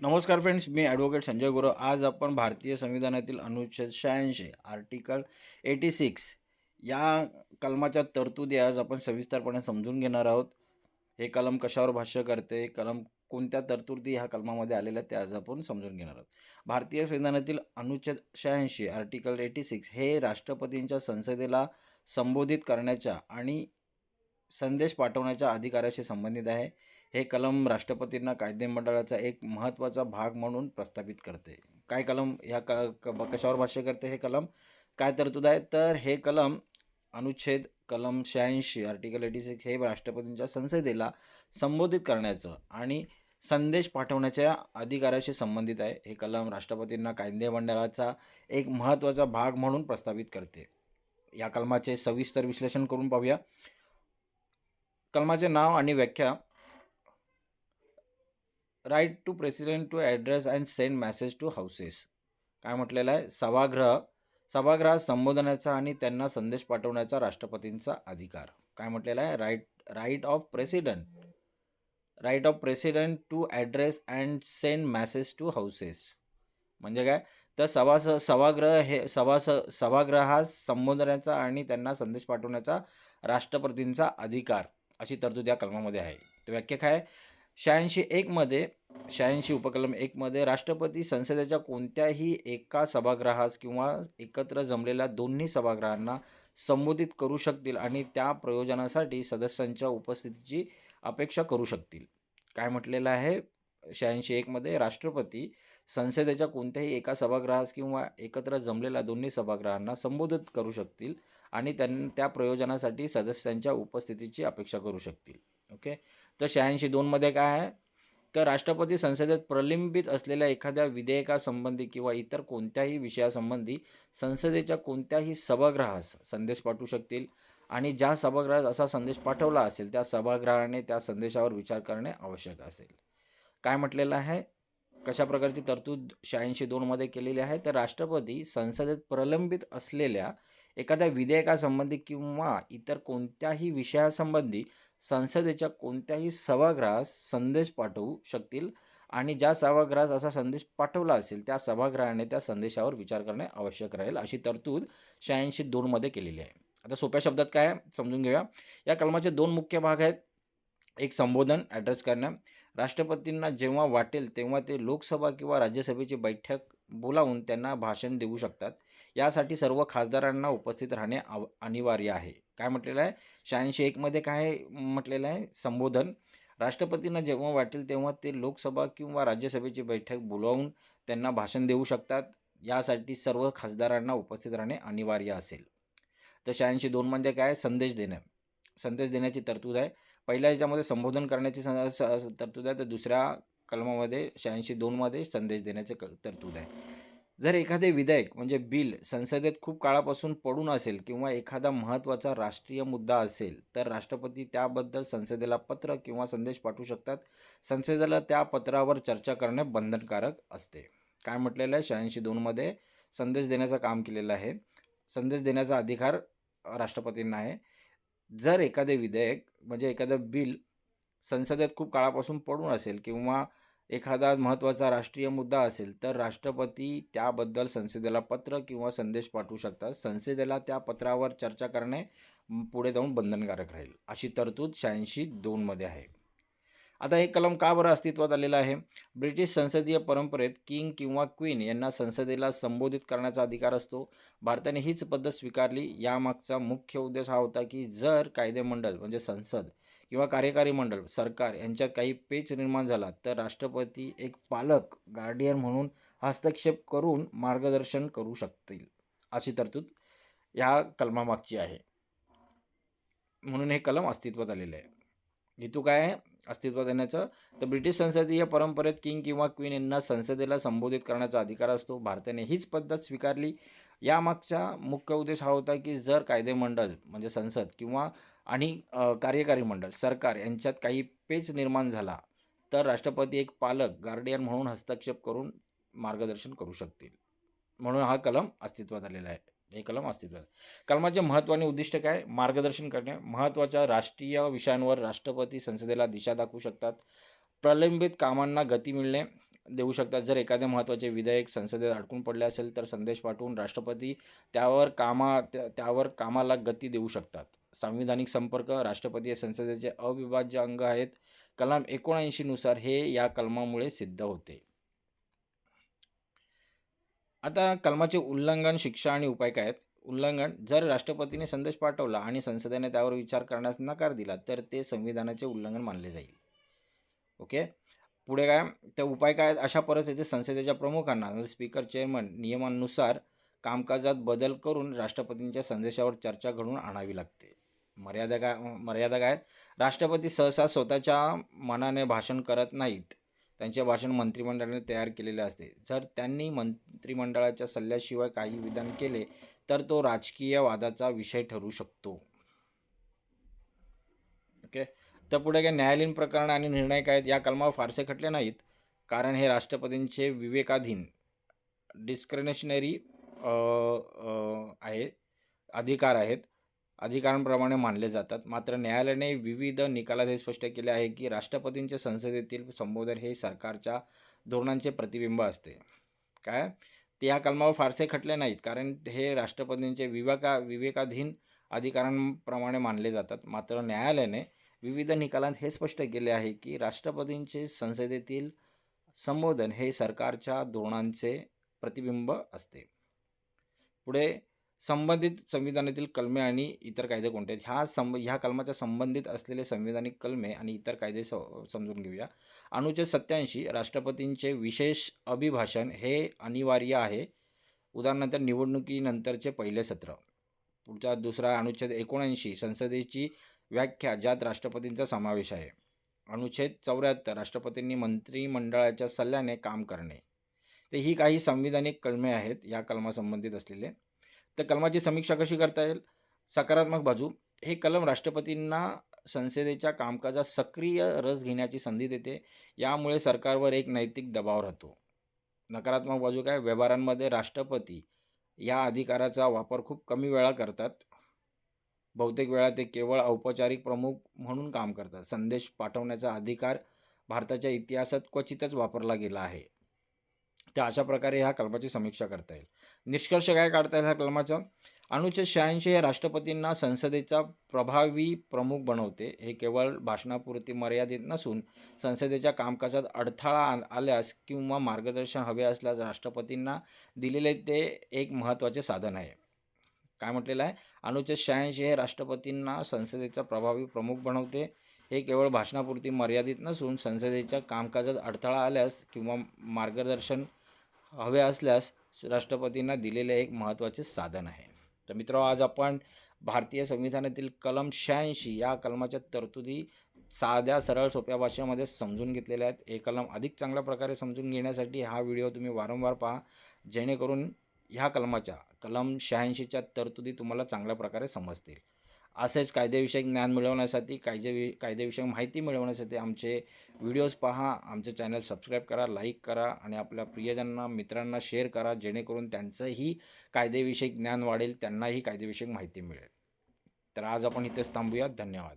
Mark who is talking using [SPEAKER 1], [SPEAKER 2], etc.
[SPEAKER 1] नमस्कार फ्रेंड्स मी ॲडव्होकेट संजय गुरव. आज आपण भारतीय संविधानातील अनुच्छेद शहाऐंशी आर्टिकल एटी सिक्स या कलमाच्या तरतुदी आज आपण सविस्तरपणे समजून घेणार आहोत. हे कलम कशावर भाष्य करते? कलम कोणत्या तरतुदी ह्या कलमामध्ये आलेल्या आहेत ते आज आपण समजून घेणार आहोत. भारतीय संविधानातील अनुच्छेद शहाऐंशी आर्टिकल एटी सिक्स हे राष्ट्रपतींच्या संसदेला संबोधित करण्याच्या आणि संदेश पाठवण्याच्या अधिकाराशी संबंधित आहे. हे कलम राष्ट्रपतींना कायदेमंडळाचा एक महत्त्वाचा भाग म्हणून प्रस्थापित करते. काय कलम? ह्या क कशावर भाष्य करते हे कलम? काय तरतूद आहे तर हे कलम अनुच्छेद कलम शहाऐंशी आर्टिकल एटी सिक्स हे राष्ट्रपतींच्या संसदेला संबोधित करण्याचं आणि संदेश पाठवण्याच्या अधिकाराशी संबंधित आहे. हे कलम राष्ट्रपतींना कायदेमंडळाचा एक महत्त्वाचा भाग म्हणून प्रस्तावित करते. या कलमाचे सविस्तर विश्लेषण करून पाहूया. कलमाचे नाव आणि व्याख्या right to president to address and send message to houses. काय म्हटलेलं आहे? सभागृह सभागृहात संबोधण्याचा आणि त्यांना संदेश पाठवण्याचा राष्ट्रपतींचा अधिकार. काय म्हटलेलं आहे? Right right of president. Right of president to address and send message to houses. म्हणजे काय? तर सभास सभागृह हे सभास सभागृहास संबोधण्याचा आणि त्यांना संदेश पाठवण्याचा राष्ट्रपतींचा अधिकार. अशी तरतूद या कलमामध्ये आहे. तर व्याख्या काय शहाऐंशी एकमध्ये शहाऐंशी उपकलम एकमध्ये राष्ट्रपती संसदेच्या कोणत्याही एका सभागृहास किंवा एकत्र जमलेल्या दोन्ही सभागृहांना संबोधित करू शकतील आणि त्या प्रयोजनासाठी सदस्यांच्या उपस्थितीची अपेक्षा करू शकतील. काय म्हटलेलं आहे? शहाऐंशी एकमध्ये राष्ट्रपती संसदेच्या कोणत्याही एका सभागृहास किंवा एकत्र जमलेल्या दोन्ही सभागृहांना संबोधित करू शकतील आणि त्यां त्या प्रयोजनासाठी सदस्यांच्या उपस्थितीची अपेक्षा करू शकतील. ओके? तर शहाऐंशी दोनमध्ये काय आहे? तर राष्ट्रपती संसदेत प्रलंबित असलेल्या एखाद्या विधेयकासंबंधी किंवा इतर कोणत्याही विषयासंबंधी संसदेच्या कोणत्याही सभागृहास संदेश पाठवू शकतील. आणि ज्या सभागृहात असा संदेश पाठवला असेल त्या सभागृहाने त्या संदेशावर विचार करणे आवश्यक असेल. काय म्हटलेलं आहे? कशा प्रकारची तरतूद शहाऐंशी दोनमध्ये केलेली आहे? तर राष्ट्रपती संसदेत प्रलंबित असलेल्या एखाद्या विधेयकासंबंधी किंवा इतर कोणत्याही विषयासंबंधी संसदेच्या कोणत्याही सभागृहास संदेश पाठवू शकतील आणि ज्या सभागृहास असा संदेश पाठवला असेल त्या सभागृहाने त्या संदेशावर विचार करणे आवश्यक राहील अशी तरतूद शहाऐंशी दोनमध्ये केलेली आहे. आता सोप्या शब्दात काय आहे समजून घेऊया. या कलमाचे दोन मुख्य भाग आहेत. एक संबोधन ॲड्रेस करणं. राष्ट्रपतींना जेव्हा वाटेल तेव्हा ते लोकसभा किंवा राज्यसभेची बैठक बोलावून त्यांना भाषण देऊ शकतात. यासाठी सर्व खासदारांना उपस्थित राहणे आव अनिवार्य आहे. काय म्हटलेलं आहे? शहाऐंशी एकमध्ये काय म्हटलेलं आहे? संबोधन. राष्ट्रपतींना जेव्हा वाटेल तेव्हा ते लोकसभा किंवा राज्यसभेची बैठक बोलावून त्यांना भाषण देऊ शकतात. यासाठी सर्व खासदारांना उपस्थित राहणे अनिवार्य असेल. तर शहाऐंशी दोन म्हणजे काय? संदेश देणं. संदेश देण्याची तरतूद आहे. पहिल्या याच्यामध्ये संबोधन करण्याची स- तरतूद आहे. तर दुसऱ्या कलमामध्ये शहाऐंशी दोनमध्ये संदेश देण्याचे क तरतूद आहे. जर एखादे विधेयक म्हणजे बिल संसदेत खूप काळापासून पडून असेल किंवा एखादा महत्त्वाचा राष्ट्रीय मुद्दा असेल तर राष्ट्रपती त्याबद्दल संसदेला पत्र किंवा संदेश पाठवू शकतात. संसदेला त्या पत्रावर चर्चा करणे बंधनकारक असते. काय म्हटलेलं आहे? शहाऐंशी दोनमध्ये संदेश देण्याचं काम केलेलं आहे. संदेश देण्याचा अधिकार राष्ट्रपतींना आहे. जर एखादे विधेयक म्हणजे एखादं बिल संसदेत खूप काळापासून पडून असेल किंवा एखादा महत्त्वाचा राष्ट्रीय मुद्दा असेल तर राष्ट्रपती त्याबद्दल संसदेला पत्र किंवा संदेश पाठवू शकतात. संसदेला त्या पत्रावर चर्चा करणे पुढे जाऊन बंधनकारक राहील. अशी तरतूद शहाऐंशी दोनमध्ये आहे. आता हे कलम का बरं अस्तित्वात आलेलं आहे? ब्रिटिश संसदीय परंपरेत किंग किंवा क्वीन यांना संसदेला संबोधित करण्याचा अधिकार असतो. भारताने हीच पद्धत स्वीकारली. यामागचा मुख्य उद्देश हा होता की जर कायदेमंडळ म्हणजे संसद किंवा कार्यकारी मंडळ सरकार यांच्यात काही पेच निर्माण झाला तर राष्ट्रपती एक पालक गार्डियन म्हणून हस्तक्षेप करून मार्गदर्शन करू शकतील अशी तरतूद या कलमामागची आहे. म्हणून हे कलम अस्तित्वात आलेलं आहे. हेतू काय आहे? अस्तित्वात येण्याचं तर ब्रिटिश संसदीय परंपरेत किंग किंवा क्वीन यांना संसदेला संबोधित करण्याचा अधिकार असतो. भारताने हीच पद्धत स्वीकारली यामागचा मुख्य उद्देश हा होता की जर कायदेमंडळ म्हणजे संसद किंवा आणि कार्यकारी मंडळ सरकार यांच्यात काही पेच निर्माण झाला तर राष्ट्रपती एक पालक गार्डियन म्हणून हस्तक्षेप करून मार्गदर्शन करू शकतील. म्हणून हा कलम अस्तित्वात आलेला आहे. हे कलम अस्तित्वात कलमाचे महत्त्व आणि उद्दिष्ट काय? मार्गदर्शन करणे. महत्त्वाच्या राष्ट्रीय विषयांवर राष्ट्रपती संसदेला दिशा दाखवू शकतात. प्रलंबित कामांना गती मिळणे. देऊ शकतात. जर एखादे महत्त्वाचे विधेयक संसदेत अडकून पडले असेल तर संदेश पाठवून राष्ट्रपती त्यावर कामा त्या त्यावर कामाला गती देऊ शकतात. सांविधानिक संपर्क राष्ट्रपती हे संसदेचे अविभाज्य अंग आहेत. कलम एकोणऐंशीनुसार हे या कलमामुळे सिद्ध होते. आता कलमाचे उल्लंघन शिक्षा आणि उपाय काय आहेत? उल्लंघन जर राष्ट्रपतीने संदेश पाठवला आणि संसदेने त्यावर विचार करण्यास नकार दिला तर ते संविधानाचे उल्लंघन मानले जाईल. ओके? पुढे काय तर उपाय काय आहेत? अशा परिस्थितीत संसदेच्या प्रमुखांना म्हणजे स्पीकर चेअरमन नियमानुसार कामकाजात बदल करून राष्ट्रपतींच्या संदेशावर चर्चा घडवून आणावी लागते मर्यादा काय मर्यादा काय आहेत? राष्ट्रपती सहसा स्वतःच्या मनाने भाषण करत नाहीत त्यांचे भाषण मंत्रिमंडळाने तयार केलेले असते जर त्यांनी मंत्रिमंडळाच्या सल्ल्याशिवाय काही विधान केले तर तो राजकीय वादाचा विषय ठरू शकतो ओके okay? पुढे काय न्यायालयीन प्रकरण आणि निर्णय काय आहेत? या कलमावर फारसे खटले नाहीत. कारण हे राष्ट्रपतींचे विवेकाधीन डिस्क्रिनेशनरी आहे अधिकार आहेत. अधिकारांप्रमाणे मानले जातात. मात्र न्यायालयाने विविध निकालात हे स्पष्ट केले आहे की राष्ट्रपतींचे संसदेतील संबोधन हे सरकारच्या धोरणांचे प्रतिबिंब असते. काय? ते या कलमावर फारसे खटले नाहीत. कारण हे राष्ट्रपतींचे विवेका विवेकाधीन अधिकारांप्रमाणे मानले जातात. मात्र न्यायालयाने विविध निकालांत हे स्पष्ट केले आहे की राष्ट्रपतींचे संसदेतील संबोधन हे सरकारच्या धोरणांचे प्रतिबिंब असते. पुढे संबंधित संविधानातील कलमे आणि इतर कायदे कोणते आहेत? ह्या संब ह्या कलमाच्या संबंधित असलेले संविधानिक कलमे आणि इतर कायदे स समजून घेऊया. अनुच्छेद सत्याऐंशी राष्ट्रपतींचे विशेष अभिभाषण हे अनिवार्य आहे. उदाहरणार्थ निवडणुकीनंतरचे पहिले सत्र. पुढचा दुसरा अनुच्छेद एकोणऐंशी संसदेची व्याख्या ज्यात राष्ट्रपतींचा समावेश आहे. अनुच्छेद चौऱ्याहत्तर राष्ट्रपतींनी मंत्रिमंडळाच्या सल्ल्याने काम करणे. तर ही काही संविधानिक कलमे आहेत या कलमासंबंधित असलेले. तर कलमाची समीक्षा कशी करता येईल? सकारात्मक बाजू हे कलम राष्ट्रपतींना संसदेच्या कामकाजात सक्रिय रस घेण्याची संधी देते. यामुळे सरकारवर एक नैतिक दबाव राहतो. नकारात्मक बाजू काय? व्यवहारांमध्ये राष्ट्रपती या अधिकाराचा वापर खूप कमी वेळा करतात. बहुतेक वेळा ते केवळ औपचारिक प्रमुख म्हणून काम करतात. संदेश पाठवण्याचा अधिकार भारताच्या इतिहासात क्वचितच वापरला गेला आहे. त्या अशा प्रकारे ह्या कलमाची समीक्षा करता येईल. निष्कर्ष काय काढता येईल ह्या कलमाचा अनुच्छेद शहाऐंशी हे राष्ट्रपतींना संसदेचा प्रभावी प्रमुख बनवते. हे केवळ भाषणापुरती मर्यादित नसून संसदेच्या कामकाजात अडथळा आ आल्यास किंवा मार्गदर्शन हवे असल्यास राष्ट्रपतींना दिलेले ते एक महत्त्वाचे साधन आहे. काय म्हटलेलं आहे? अनुच्छेद शहाऐंशी हे राष्ट्रपतींना संसदेचा प्रभावी प्रमुख बनवते. हे केवळ भाषणापुरती मर्यादित नसून संसदेच्या कामकाजात अडथळा आल्यास किंवा मार्गदर्शन हवे असल्यास राष्ट्रपतींना दिलेले एक महत्त्वाचे साधन आहे. तर मित्र आज आपण भारतीय संविधानातील कलम शहाऐंशी या कलमाच्या तरतुदी साध्या सरळ सोप्या भाषेमध्ये समजून घेतलेल्या आहेत. हे कलम अधिक चांगल्या प्रकारे समजून घेण्यासाठी हा व्हिडिओ तुम्ही वारंवार पहा. जेणेकरून ह्या कलमाच्या कलम शहाऐंशीच्या तरतुदी तुम्हाला चांगल्या प्रकारे समजतील. असेच कायदेविषयक ज्ञान मिळवण्यासाठी कायदे कायदेविषयक माहिती मिळवण्यासाठी आमचे व्हिडिओज पहा आमचे चॅनल सबस्क्राईब करा लाईक करा आणि आपल्या प्रियजनांना मित्रांना शेअर करा जेणेकरून त्यांचंही कायदेविषयक ज्ञान वाढेल त्यांनाही कायदेविषयक माहिती मिळेल. तर आज आपण इथेच थांबूया. धन्यवाद.